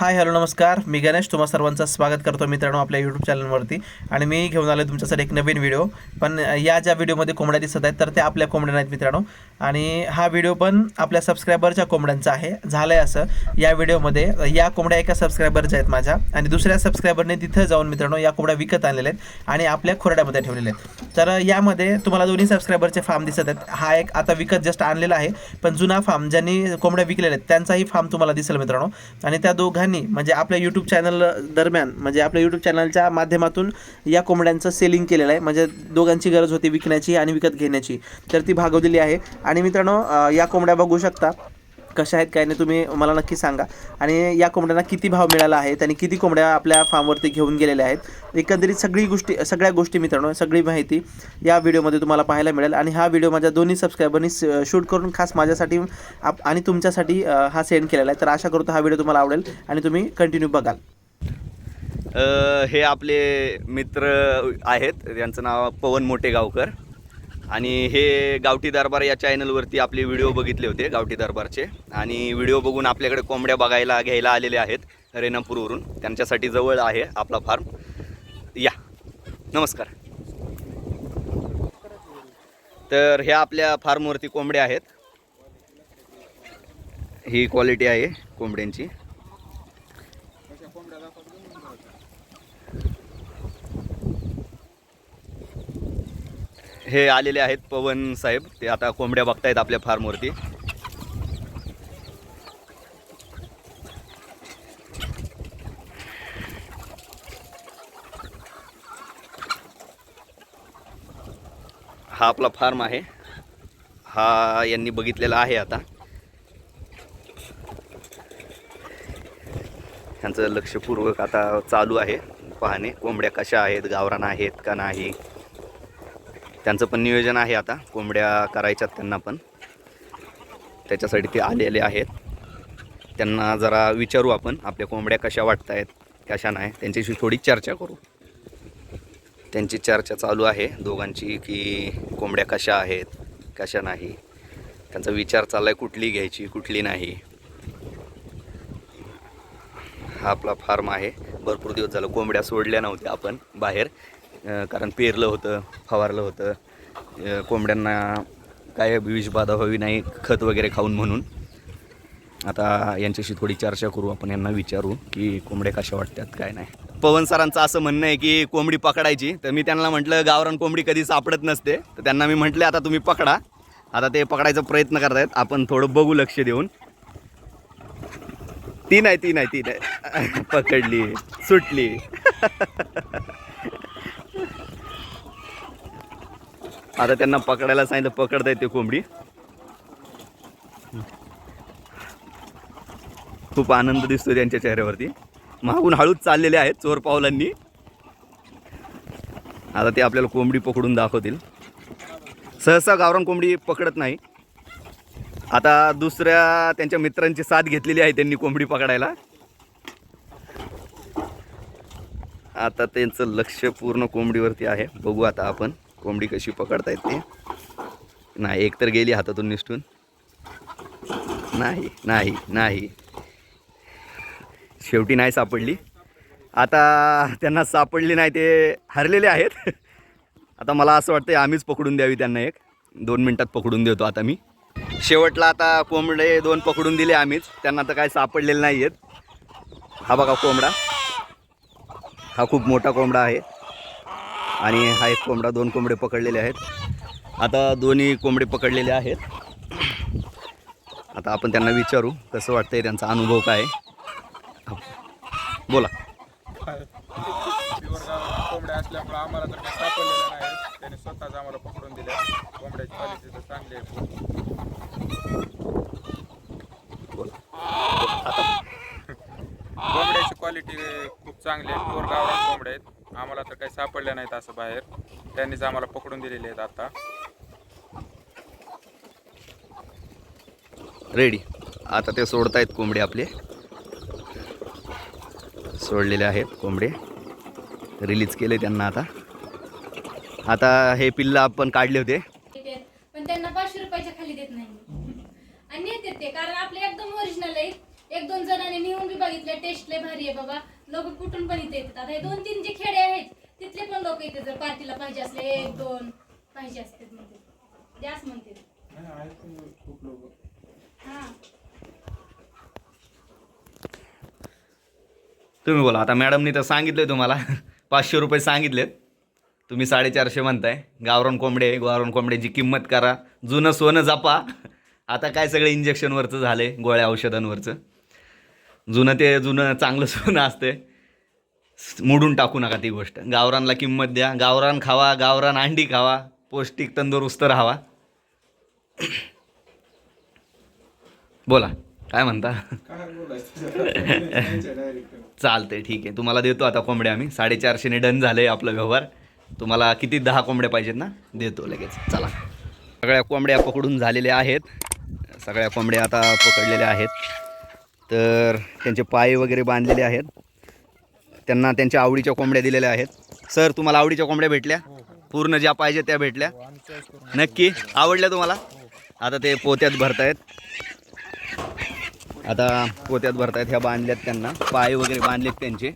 Hi hello नमस्कार. मी गणेश. तुम्हा सर्वांचं स्वागत करतो मित्रांनो आपल्या यूट्यूब चॅनलवरती आणि मी घेऊन आलो तुमच्यासाठी एक नवीन व्हिडिओ पण या ज्या व्हिडिओमध्ये कोंबड्या दिसत आहेत तर त्या आपल्या कोंबड्या नाहीत मित्रांनो. आणि हा व्हिडिओ पण आपल्या सबस्क्रायबरच्या कोंबड्यांचा आहे. झालं आहे असं. या व्हिडिओमध्ये या कोंबड्या एका सबस्क्रायबरच्या आहेत माझ्या. आणि दुसऱ्या सबस्क्रायबरने तिथं जाऊन मित्रांनो या कोंबड्या विकत आणलेल्या आहेत आणि आपल्या खोरड्यामध्ये ठेवलेल्या आहेत. तर यामध्ये तुम्हाला दोन्ही सबस्क्रायबरचे फार्म दिसत आहेत. हा एक आता विकत जस्ट आणलेला आहे. पण जुना फार्म ज्यांनी कोंबड्या विकलेल्या आहेत त्यांचाही फार्म तुम्हाला दिसेल मित्रांनो. आणि त्या दोघांनी म्हणजे आपल्या यूट्यूब चॅनल दरम्यान म्हणजे आपल्या यूट्यूब चॅनलच्या माध्यमातून या कोंबड्यांचं सेलिंग केलेलं आहे. म्हणजे दोघांची गरज होती विकण्याची आणि विकत घेण्याची. तर ती भागवलेली आहे. आणि मित्रांनो या कोंबड्या बघू शकता. कशा आहेत काय नाही तुम्ही मला नक्की सांगा. आणि या कोंबड्यांना किती भाव मिळाला आहे त्यांनी किती कोंबड्या आपल्या फार्मवरती घेऊन गेलेल्या आहेत एकंदरीत सगळी गोष्टी सगळ्या गोष्टी मित्रांनो सगळी माहिती या व्हिडिओमध्ये तुम्हाला पाहायला मिळेल. आणि हा व्हिडिओ माझ्या दोन्ही सबस्क्रायबरनी शूट करून खास माझ्यासाठी आप- आणि तुमच्यासाठी हा सेंड केलेला आहे. तर आशा करतो हा व्हिडिओ तुम्हाला आवडेल आणि तुम्ही कंटिन्यू बघाल. हे आपले मित्र आहेत त्यांचं नाव पवन मोठे गावकर आणि हे गावठी दरबार या चॅनलवरती आपले व्हिडिओ बघितले होते गावठी दरबारचे. आणि व्हिडिओ बघून आपल्याकडे कोंबड्या बघायला घ्यायला आलेले आहेत रेणापूरवरून. त्यांच्यासाठी जवळ आहे आपला फार्म या. नमस्कार. तर ह्या आपल्या फार्मवरती कोंबड्या आहेत. ही क्वालिटी आहे कोंबड्यांची. हे आलेले आहेत पवन साहेब. ते आता कोंबड्या बघतायत आपल्या फार्मवरती हा आपला फार्म आहे. हा यांनी बघितलेला आहे आता. ह्यांचं लक्षपूर्वक आता चालू आहे पाहणे कोंबड्या कशा आहेत गावरान आहेत का नाही. त्यांचं पण नियोजन आहे आता. कोंबड्या करायच्यात त्यांना पण. त्याच्यासाठी ते आलेले आहेत. त्यांना जरा विचारू आपण आपल्या कोंबड्या कशा वाटत आहेत कशा नाही त्यांच्याशी थोडी चर्चा करू. त्यांची चर्चा चालू आहे दोघांची की कोंबड्या कशा आहेत कशा नाही. त्यांचा विचार चालला आहे कुठली घ्यायची कुठली नाही. हा आपला फार्म आहे. भरपूर दिवस झालं कोंबड्या सोडल्या नव्हत्या आपण बाहेर. कारण पेरलं होतं फवारलं होतं. कोंबड्यांना काय विषबाधा व्हावी नाही खत वगैरे खाऊन म्हणून. आता यांच्याशी थोडी चर्चा करू आपण यांना विचारू की कोंबड्या कशा वाटतात काय नाही. पवन सरांचं असं म्हणणं आहे की कोंबडी पकडायची. तर मी त्यांना म्हटलं गावरान कोंबडी कधी सापडत नसते. तर त्यांना मी म्हटलं आता तुम्ही पकडा. आता ते पकडायचा प्रयत्न करतायत. आपण थोडं बघू लक्ष देऊन. ती नाही ती नाही ती नाही. पकडली सुटली. आता त्यांना पकडायला सांगितलं पकडता येते कोंबडी. खूप आनंद दिसतो त्यांच्या चेहऱ्यावरती. मागून हळूच चाललेले आहेत चोर पावलांनी. आता ते आपल्याला कोंबडी पकडून दाखवतील. सहसा गावरान कोंबडी पकडत नाही. आता दुसऱ्या त्यांच्या मित्रांची साथ घेतलेली आहे त्यांनी कोंबडी पकडायला. आता त्यांचं लक्ष पूर्ण कोंबडीवरती आहे. बघू आता आपण. कोंबडी कशी पकडता येते नाही एक तर गेली हातातून निसटून. नाही नाही नाही. शेवटी नाही सापडली. आता त्यांना सापडली नाही ते हरलेले आहेत. आता मला असं वाटतं आम्हीच पकडून द्यावी त्यांना एक. दोन मिनटात पकडून देतो आता मी. शेवटला आता कोंबडे दोन पकडून दिले आम्हीच. त्यांना तर काय सापडलेले नाही आहेत हा बघा कोंबडा. हा खूप मोठा कोंबडा आहे. आणि हा एक कोंबडा दोन कोंबडे पकडलेले आहेत. आता दोन्ही कोंबडे पकडलेले आहेत. आता आपण त्यांना विचारू कसं वाटतंय त्यांचा अनुभव काय. बोला. प्युअर कोंबड्या असल्यामुळे आम्हाला तर काही सापडलेलं नाही. त्याने स्वतःच आम्हाला पकडून दिल्या. कोंबड्याची क्वालिटी तर चांगली आहे. कोंबड्याची क्वालिटी खूप चांगली आहे. प्युअर गावरान कोंबड्या आहेत. आम्हाला तर काही सापडल्या नाहीत असं बाहेर. त्यांनीच आम्हाला पकडून दिलेले आहेत आता. रेडी आता ते सोडतायत कोंबडे आपले. सोडलेले आहेत कोंबडे. रिलीज केले त्यांना आता. आता हे पिल्लं आपण काढले होते. पण त्यांना पाचशे रुपयाच्या खाली देत नाही. आणि नेतात ते कारण आपले एकदम ओरिजिनल आहेत. एक दोन जणांनी नेऊन बी बघितले टेस्ट टेस्ट लय भारी आहे बाबा. लोक कुठून पण इथे येतात. आता हे दोन तीन जे खेडे आहेत तिथले पण लोक इथे जर पार्टीला पाहिजे असले एक दोन पाहिजे असते म्हणते. द्यास म्हणते. खूप लोक. हा. तुम्ही बोला आता मॅडमनी तर सांगितलं तुम्हाला. पाचशे रुपये सांगितलेत. तुम्ही साडेचारशे म्हणताय. गावरान कोंबडे गावरान कोंबड्याची किंमत करा. जुनं सोनं जपा. आता काय सगळं इंजेक्शनवरचं झालं आहे गोळ्या औषधांवरचं. जुनं ते जुनं चांगलं सोनं असते मोडून टाकू नका ती गोष्ट. गावरानला किंमत द्या. गावरान खावा गावरान अंडी खावा पौष्टिक तंदुरुस्त राहावा. बोला काय म्हणता? चालते ठीक आहे. तुम्हाला देतो आता कोंबड्या आम्ही. साडेचारशेने डन झाले आपलं आपला व्यवहार. तुम्हाला किती दहा कोंबड्या पाहिजेत ना? देतो लगेच. चला. सगळ्या कोंबड्या पकडून झालेल्या आहेत. सगळ्या कोंबड्या आता पकडलेल्या आहेत. तर त्यांचे पाय वगैरे बांधलेले आहेत. त्यांना त्यांच्या आवडीच्या कोंबड्या दिलेल्या आहेत. सर तुम्हाला आवडीच्या कोंबड्या भेटल्या? पूर्ण ज्या पाहिजे त्या भेटल्या. नक्की? आवडल्या तुम्हाला? आता ते पोत्यात भरतायत. आता पोत्यात भरतायत ह्या बांधल्यात त्यांना. पाय वगैरे बांधलेत त्यांचे.